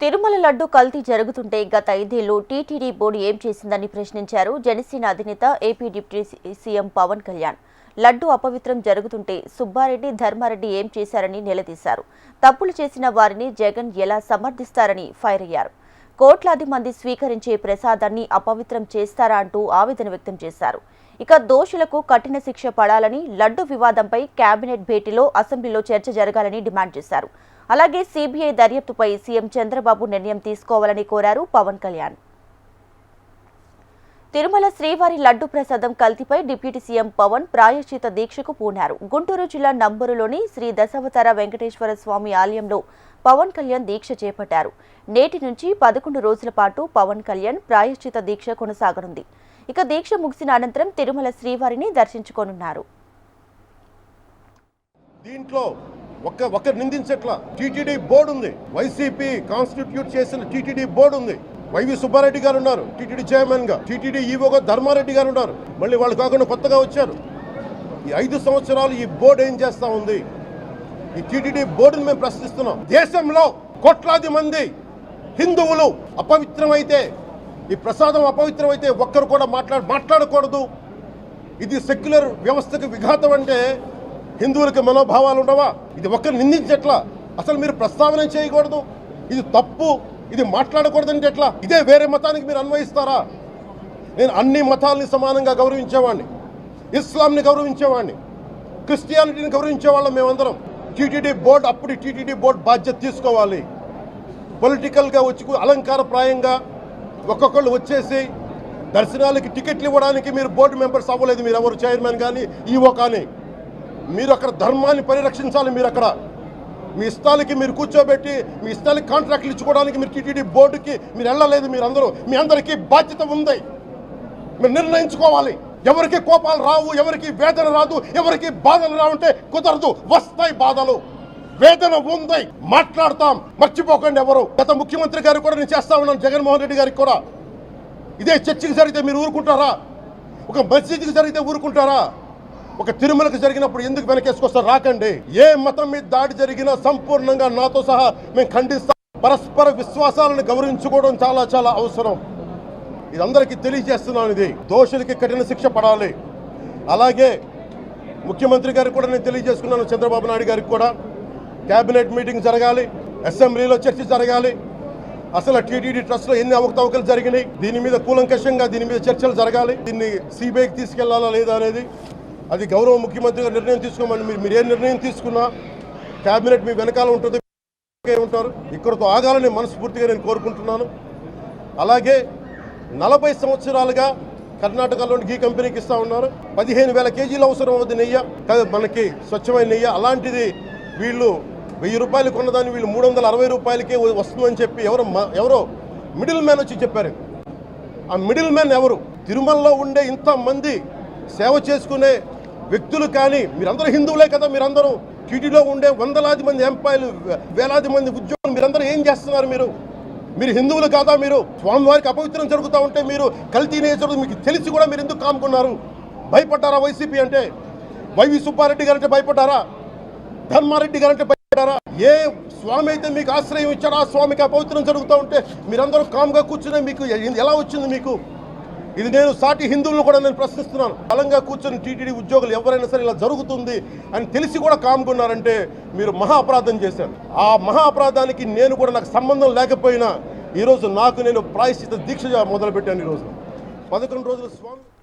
తిరుమల లడ్డు కల్తీ జరుగుతుంటే గత ఐదేళ్ళు టీటీడీ బోర్డు ఏం చేసిందని ప్రశ్నించారు జనసేన అధినేత AP deputy CM Pawan Kalyan. Laddu అపవిత్రం జరుగుతుంటే సుబ్బారెడ్డి ధర్మారెడ్డి ఏం చేశారని నిలదీశారు. తప్పులు చేసిన వారిని జగన్ ఎలా సమర్థిస్తారని ఫైర్ అయ్యారు. కోట్లాది మంది స్వీకరించే ప్రసాదాన్ని అపవిత్రం చేస్తారా అంటూ ఆవేదన వ్యక్తం చేశారు. ఇక దోషులకు కఠిన శిక్ష పడాలని లడ్డు వివాదంపై కేబినెట్ భేటీలో అసెంబ్లీలో చర్చ జరగాలని డిమాండ్ చేశారు. అలాగే సిబిఐ దర్యాప్తుపై సీఎం చంద్రబాబు నిర్ణయం తీసుకోవాలని కోరారు పవన్ కళ్యాణ్. తిరుమల శ్రీవారి లడ్డు ప్రసాదం కల్తీపై డిప్యూటీ సీఎం పవన్ ప్రాయశ్చిత దీక్షకు పూనారు. గుంటూరు జిల్లా నంబరులోని శ్రీ దశావతార వెంకటేశ్వర స్వామి ఆలయంలో పవన్ కళ్యాణ్ దీక్ష చేపట్టారు. నేటి నుంచి పదకొండు రోజుల పాటు పవన్ కళ్యాణ్ ప్రాయశ్చిత దీక్ష కొనసాగనుంది. ఇక దీక్ష ముగిసిన అనంతరం తిరుమల శ్రీవారిని దర్శించుకోనున్నారు. దీంట్లో ఒక్క ఒక్కరు నిందించట్లా. టీటీడీ బోర్డు ఉంది. వైసీపీ కాన్స్టిట్యూట్ చేసిన టీటీడీ బోర్డు ఉంది. వైవి సుబ్బారెడ్డి గారు ఉన్నారు. టీటీడీ చైర్మన్గా. టీటీడీ ఈవోగా ధర్మారెడ్డి గారు ఉన్నారు. మళ్ళీ వాళ్ళు కాకుండా కొత్తగా వచ్చారు. ఈ ఐదు సంవత్సరాలు ఈ బోర్డు ఏం చేస్తా ఉంది? ఈ టీటీడీ బోర్డుని మేము ప్రశ్నిస్తున్నాం. దేశంలో కోట్లాది మంది హిందువులు అపవిత్రమైతే ఈ ప్రసాదం అపవిత్రమైతే ఒక్కరు కూడా మాట్లాడ మాట్లాడకూడదు. ఇది సెక్యులర్ వ్యవస్థకు విఘాతం అంటే హిందువులకి మనోభావాలు ఉండవా? ఇది ఒక్కరు నిందించట్లా? అసలు మీరు ప్రస్తావన చేయకూడదు? ఇది తప్పు? ఇది మాట్లాడకూడదంటే ఎట్లా? ఇదే వేరే మతానికి మీరు అన్వయిస్తారా? నేను అన్ని మతాల్ని సమానంగా గౌరవించేవాడిని ఇస్లాంని గౌరవించేవాడిని క్రిస్టియానిటీని గౌరవించేవాళ్ళం మేమందరం. టీటీడీ బోర్డు అప్పుడు టీటీడీ బోర్డు బాధ్యత తీసుకోవాలి. పొలిటికల్గా వచ్చి అలంకారప్రాయంగా ఒక్కొక్కళ్ళు వచ్చేసి దర్శనాలకి టికెట్లు ఇవ్వడానికి మీరు బోర్డు మెంబర్స్ అవ్వలేదు. మీరు ఎవరు చైర్మన్ కానీ ఈవో కానీ. మీరు అక్కడ ధర్మాన్ని పరిరక్షించాలి మీరు అక్కడ. మీ ఇష్టాలకి మీరు కూర్చోబెట్టి మీ ఇష్టాలకి కాంట్రాక్ట్లు ఇచ్చుకోవడానికి మీరు టీటీడీ బోర్డుకి మీరు వెళ్ళలేదు మీరు అందరూ మీ అందరికీ బాధ్యత ఉంది. మీరు నిర్ణయించుకోవాలి. ఎవరికి కోపాలు రావు ఎవరికి వేదన రాదు ఎవరికి బాధలు రావంటే కుదరదు. వస్తాయి బాధలు. వేదన ఉంది. మాట్లాడతాం. మర్చిపోకండి ఎవరు. గత ముఖ్యమంత్రి గారు కూడా నేను చేస్తా ఉన్నాను. జగన్మోహన్ రెడ్డి గారికి కూడా. ఇదే చర్చికి జరిగితే మీరు ఊరుకుంటారా? ఒక మసీదుకి జరిగితే ఊరుకుంటారా? ఒక తిరుమలకు జరిగినప్పుడు ఎందుకు వెనకేసుకొస్తారు రాకండి. ఏ మతం మీద దాడి జరిగినా సంపూర్ణంగా నాతో సహా మేము ఖండిస్తాం పరస్పర విశ్వాసాలను గౌరవించుకోవడం చాలా చాలా అవసరం. ఇది అందరికీ తెలియజేస్తున్నాను ఇది. దోషులకి కఠిన శిక్ష పడాలి. అలాగే ముఖ్యమంత్రి గారికి కూడా నేను తెలియజేసుకున్నాను చంద్రబాబు నాయుడు గారికి కూడా. కేబినెట్ మీటింగ్ జరగాలి. అసెంబ్లీలో చర్చ జరగాలి. అసలు టీటీడీ ట్రస్ట్లో ఎన్ని అవకతవకలు జరిగినాయి? దీని మీద కూలంకషంగా దీని మీద చర్చలు జరగాలి. దీన్ని సిబిఐకి తీసుకెళ్ళాలా లేదా అనేది అది గౌరవ ముఖ్యమంత్రి గారు నిర్ణయం తీసుకోమని మీరు మీరు ఏ నిర్ణయం తీసుకున్నా క్యాబినెట్ మీ వెనకాల ఉంటుంది. ఉంటారు. ఇక్కడతో ఆగాలని మనస్ఫూర్తిగా నేను కోరుకుంటున్నాను. అలాగే నలభై సంవత్సరాలుగా కర్ణాటకలోని గీ కంపెనీకి ఇస్తా ఉన్నారు. పదిహేను వేల కేజీలు అవసరం అవుతుంది నెయ్యి. మనకి స్వచ్ఛమైన నెయ్యి. అలాంటిది వీళ్ళు వెయ్యి రూపాయలు కొన్నదాన్ని వీళ్ళు మూడు వందల అరవై రూపాయలకే వస్తుందని చెప్పి ఎవరో మ- ఎవరో మిడిల్ మ్యాన్ వచ్చి చెప్పారు. ఆ మిడిల్ మ్యాన్ ఎవరు? తిరుమలలో ఉండే ఇంతమంది సేవ చేసుకునే వ్యక్తులు కానీ మీరందరూ హిందువులే కదా మీరందరూ టీటీలో ఉండే వందలాది మంది ఎంపాయలు వేలాది మంది ఉద్యోగులు మీరందరూ ఏం చేస్తున్నారు మీరు? మీరు హిందువులు కాదా మీరు? స్వామివారికి అపవిత్రం జరుగుతూ ఉంటే మీరు కల్తీ నేచరు మీకు తెలిసి కూడా మీరు ఎందుకు కాముకున్నారు? భయపడ్డారా వైసీపీ అంటే? వైవి సుబ్బారెడ్డి గారంటే భయపడ్డారా? ధర్మారెడ్డి గారంటే భయపడ్డారా? ఏ స్వామి అయితే మీకు ఆశ్రయం ఇచ్చారో ఆ స్వామికి అపవిత్రం జరుగుతూ ఉంటే మీరందరూ కామ్గా కూర్చునే మీకు ఎలా వచ్చింది మీకు? ఇది నేను సాటి హిందువులను కూడా నేను ప్రశ్నిస్తున్నాను. బలంగా కూర్చొని టీటీడీ ఉద్యోగులు ఎవరైనా సరే ఇలా జరుగుతుంది అని తెలిసి కూడా కామ్గున్నారంటే మీరు మహా అపరాధం చేశారు. ఆ మహా అపరాధానికి నేను కూడా నాకు సంబంధం లేకపోయినా ఈరోజు నాకు నేను ప్రాయశ్చిత దీక్ష మొదలుపెట్టాను ఈరోజు. పదకొండు రోజులు స్వామి